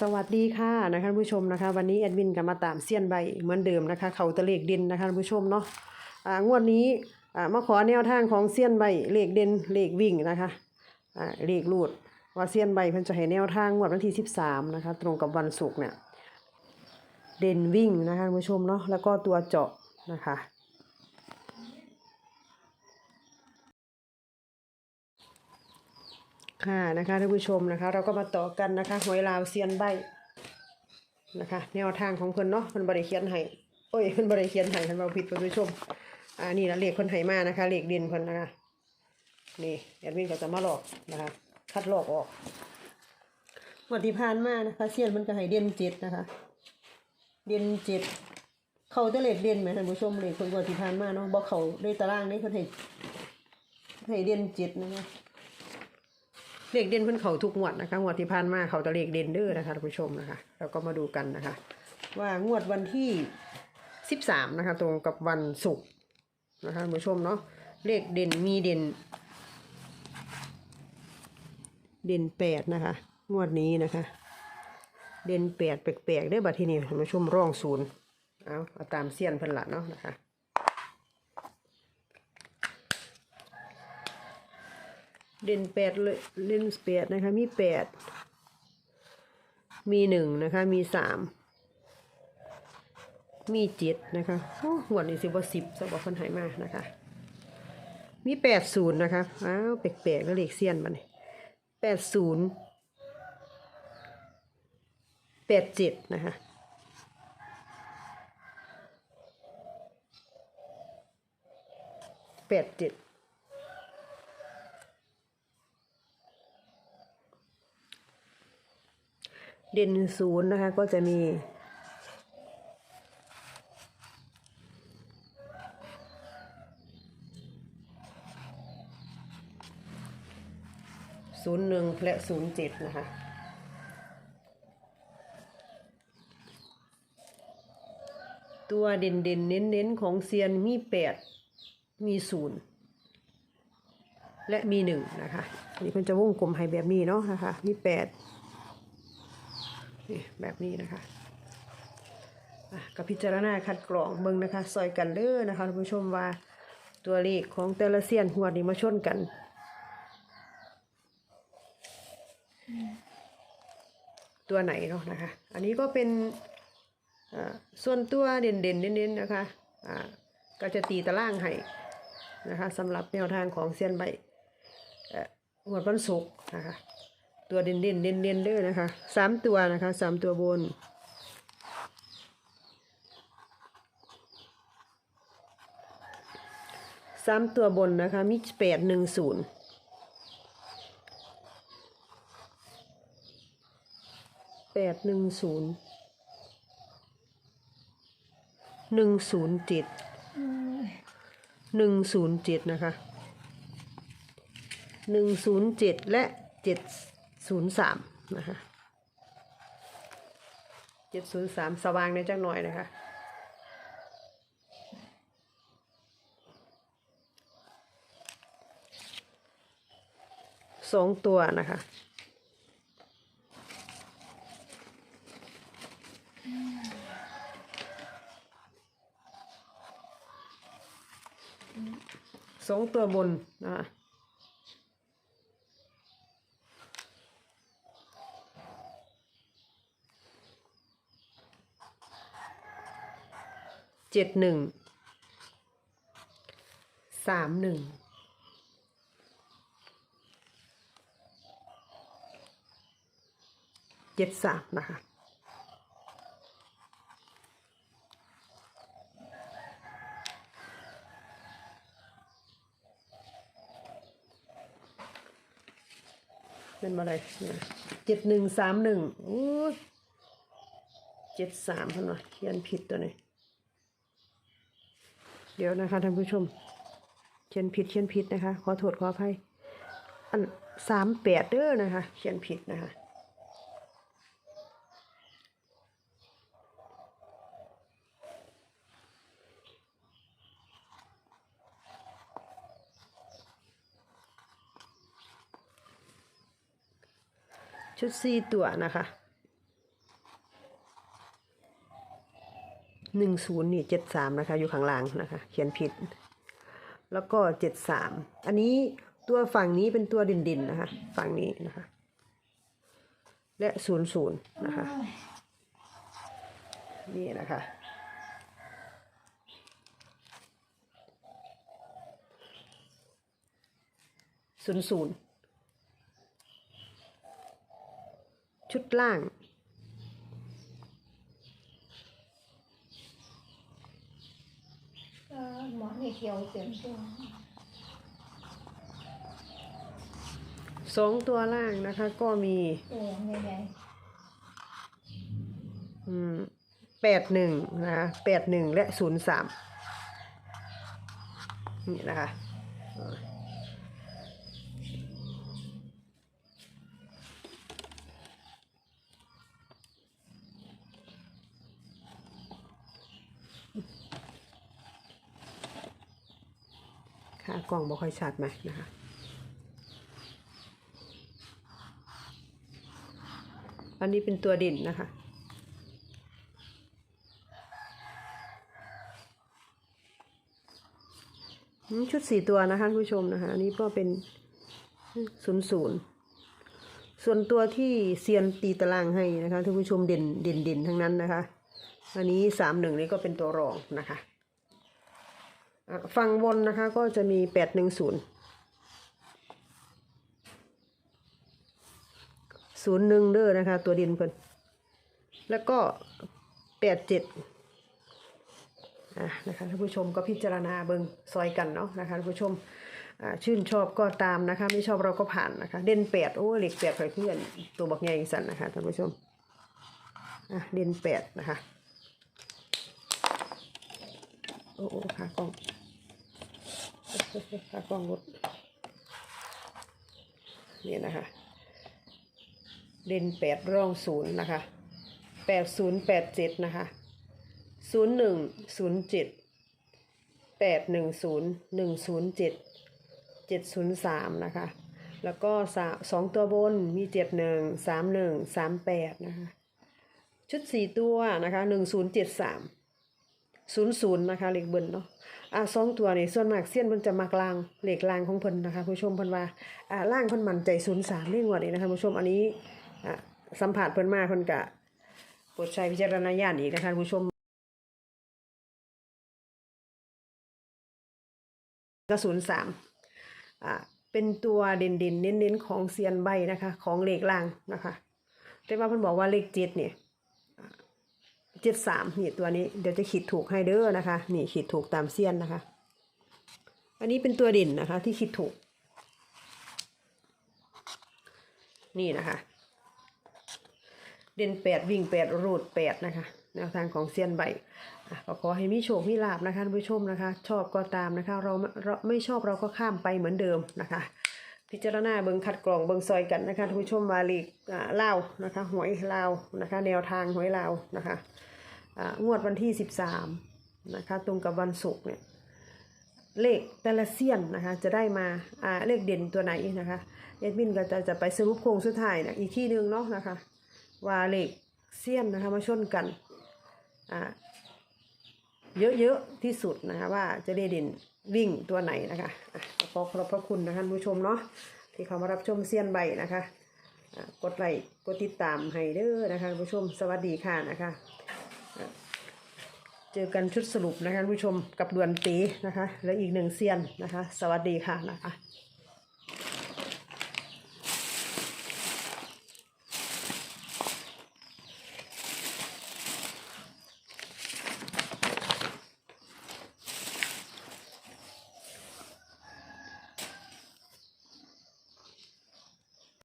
สวัสดีค่ะนะคะผู้ชมนะคะ วันนี้แอดมินก็มาตามเซียนใบเหมือนเดิมนะคะ เขาตะเลขเด่นนะคะผู้ชมเนาะอ่างวดนี้อ่ามาขอแนวทางของเซียนใบเลขเด่นเลขวิ่งนะคะอ่าเลขรูดว่าเซียนใบเพิ่นจะให้แนวทางงวดวันที่ 13นะคะตรงกับวันศุกร์เนี่ยเด่นวิ่งนะคะผู้ชมเนาะแล้วก็ตัวเจาะนะคะ ค่ะนะคะท่านผู้ชมนะคะ เราก็มาต่อกันนะคะหวยลาวเซียนใบนะคะ แนวทางของเพิ่นเนาะเพิ่นบริเขียนให้โอ้ยเพิ่นบริเขียนให้ท่านเราผิดท่านผู้ชมอ่านี่ละเลขเพิ่นให้มานะคะเลขเด่นเพิ่นนะคะนี่แอดมินก็จะมาหลอกนะคะคัดหลอกออกวันที่ผ่านมานะคะเซียนมันก็ให้เด่นเจ็ดนะคะ เด่นเจ็ดเขาจะเลขเด่นไหมท่านผู้ชมเลขเพิ่นวันที่ผ่านมาเนาะบอกเขาได้ตารางนี้เพิ่นให้ให้เด่นเจ็ดนะคะ เลขเด่นเพิ่นเขาทุกงวดนะคะงวดที่ผ่านมาเขาจะเลขเด่นเด้อนะคะท่านผู้ชมนะคะเราก็มาดูกันนะคะ ว่างวดวันที่สิบสามนะคะ ตรงกับวันศุกร์นะคะท่านผู้ชมเนาะเลขเด่นมีเด่น เด่นแปดนะคะ งวดนี้นะคะ เด่นแปดแปลกๆได้บัดทีนี้ท่านผู้ชมร่องศูนย์เอาเอาตามเสี้ยนเพิ่นละเนาะนะคะ เด่นแปดเลยเล่นแปดนะคะ มีแปดมีหนึ่งนะคะ มีสามมีเจ็ดนะคะโอ้หวนี่สิบว่าสิบสำหรับคนไทยมานะคะ มีแปดศูนย์นะคะอ้าวแปลกๆแล้วเลขเซียนมันแปดศูนย์แปดเจ็ดนะคะแปดเจ็ด เด่นศูนย์นะคะ ก็จะมีศูนย์หนึ่งและศูนย์เจ็ดนะคะตัวเด่นเด่นเน้นเน้นของเซียนมีแปดมีศูนย์และมีหนึ่งนะคะนนี้เพิ่นจะวงกลมให้แบบนี้เนาะนะคะ มีแปด นี่แบบนี้นะคะอะกับพิจารณาคัดกรองเบิ่งนะคะซอยกันเด้อนะคะท่านผู้ชมว่าตัวเลขของแต่ละเสียนหัวนี้มาชนกันตัวไหนเนาะนะคะ อันนี้ก็เป็นส่วนตัวเด่นๆเน้นๆนะคะก็จะตีตารางให้นะคะสำหรับแนวทางของเซียนใบหัวดวันศุกนะคะ ตัวเด่นเด่นเด่นเด่นเลยนะคะสามตัวนะคะสามตัวบน สามตัวบนนะคะมีแปดหนึ่งศูนย์แปดหนึ่งศูนย์หนึ่งศูนย์เจ็ดหนึ่งศูนย์เจ็ดนะคะหนึ่งศูนย์เจ็ดและเจ็ด ศูนย์สามนะคะเจ็ดศูนย์สามสว่างในจักหน่อยนะคะสองตัวนะคะสองตัวบนนะคะ เจ็ดหนึ่งสามหนึ่งเจ็ดสามนะคะเป็นมาเลยเจ็ดหนึ่งสามหนึ่งโอ้เจ็ดสามพันวะเขียนผิดตัวนี้ เดี๋ยวนะคะท่านผู้ชม เขียนผิดเขียนผิดนะคะ ขอโทษขออภัยอันสามแปดเด้อนะคะ เขียนผิดนะคะชุดสี่ตัวนะคะ หนึ่งศูนย์นี่เจ็ดสามนะคะ อยู่ข้างล่างนะคะ เขียนผิด แล้วก็เจ็ดสามอันนี้ตัวฝั่งนี้เป็นตัวดินดินๆนะคะ ฝั่งนี้นะคะ และศูนย์ศูนย์นะคะ นี่นะคะศูนย์ศูนย์ชุดล่าง ก็หมอ นี่เขียวเสียงตัวสองตัวล่างนะคะ ก็มีตัวใหญ่แปดหนึ่งนะคะแปดหนึ่งและศูนย์สามนี่นะคะ กล่องบ่ค่อยชัดไหมนะคะอันนี้เป็นตัวด่นนะคะ ชุดสี่ตัวนะคะท่านผู้ชมนะคะอันนี้ก็เป็นศูนย์ศูนย์ส่วนตัวที่เซียนตีตารางให้นะคะท่านผู้ชมเด่นเด่นเด่นทั้งนั้นนะคะ อันนี้สามหนึ่งนี่ก็เป็นตัวรองนะคะ ฝั่งบนนะคะก็จะมีแปดหนึ่งศูนย์ศูนย์หนึ่งเด้อนะคะ ตัวดินเพิ่นแล้วก็แปดเจ็ดนะคะท่านผู้ชมก็พิจารณาเบิงซอยกันเนาะนะคะท่านผู้ชมชื่นชอบก็ตามนะคะ ไม่ชอบเราก็ผ่านนะคะ เด่นแปดโอ้เหล็กแปดเพื่อนตัวบักใหญ่สันนะคะท่านผู้ชมเด่นแปดนะคะ โอ้โอ้ขากล้อง ขากล้องรถนี่นะคะ เด่นแปดร่องศูนย์นะคะแปดศูนย์แปดเจ็ดนะคะศูนย์หนึ่งศูนย์เจ็ดแปดหนึ่งศูนย์หนึ่งศูนย์เจ็ดเจ็ดศูนย์สามนะคะ แล้วก็สสองตัวบนมีเจ็ดหนึ่งสามหนึ่งสามแปดนะคะ ชุดสี่ตัวนะคะหนึ่งศูนย์เจ็ดสาม ศูนย์ศูนย์นะคะเลขเบิ้ลเนาะอ่าสองตัวนี่ส่วนมากเสี้ยนมันจะมากลางเลขลางของเพิ่นนะคะผู้ชมเพิ่นว่าอ่าล่างเพิ่นมั่นใจศูนย์สามเรื่องว่านี้นะคะผู้ชมอันนี้อ่าสัมผัสเพิ่นมาเพิ่นกะโปรดใช้วิจารณญาณอีกนะคะผู้ชมก็ศูนย์สามอ่าเป็นตัวเด่นเด่นๆเน้นเน้นๆของเซียนใบนะคะ ของเลขล่างนะคะแต่ว่าเพิ่นบอกว่าเลขเจ็ดเนี่ย เจ็ดสามนี่ตัวนี้เดี๋ยวจะขีดถูกให้เด้อนะคะ นี่ขีดถูกตามเซียนนะคะ อันนี้เป็นตัวเด่นนะคะ ที่ขีดถูก นี่นะคะ เด่นแปดวิ่งแปดรูดแปดนะคะแนวทางของเซียนใบก็ขอให้มีโชคมีลาบนะคะท่านผู้ชมนะคะ ชอบก็ตามนะคะ เราเราไม่ชอบเราก็ข้ามไปเหมือนเดิมนะคะ พิจารณาเบิงคัดกรองเบิงซอยกันนะคะท่านผู้ชมวาลีกเล่าวนะคะหวยลาวนะคะ แนวทางหวยลาวนะคะ งวดวันที่สิบสามนะคะตรงกับวันศุกร์เนี่ยเลขแต่ละเซียนนะคะจะได้มาเลขเด่นตัวไหนนะคะเอ็ดมินก็จะจะไปสรุปโครงสุดท้ายนะอีกที่หนึ่งเนาะนะคะว่าเลขเซียนนะคะมาชนกันเยอะๆที่สุดนะคะว่าจะได้เด่นวิ่งตัวไหนนะคะขอขอบพระคุณนะคะผู้ชมเนาะที่เขามารับชมเซียนใบนะคะะกดไลค์กดติดตามให้เด้อนะคะผู้ชมสวัสดีค่ะนะคะ จอกันชุดสรุปนะคะผู้ชมกับดวนตีนะคะ และอีกหนึ่งเซียนนะคะ สวัสดีค่ะนะคะ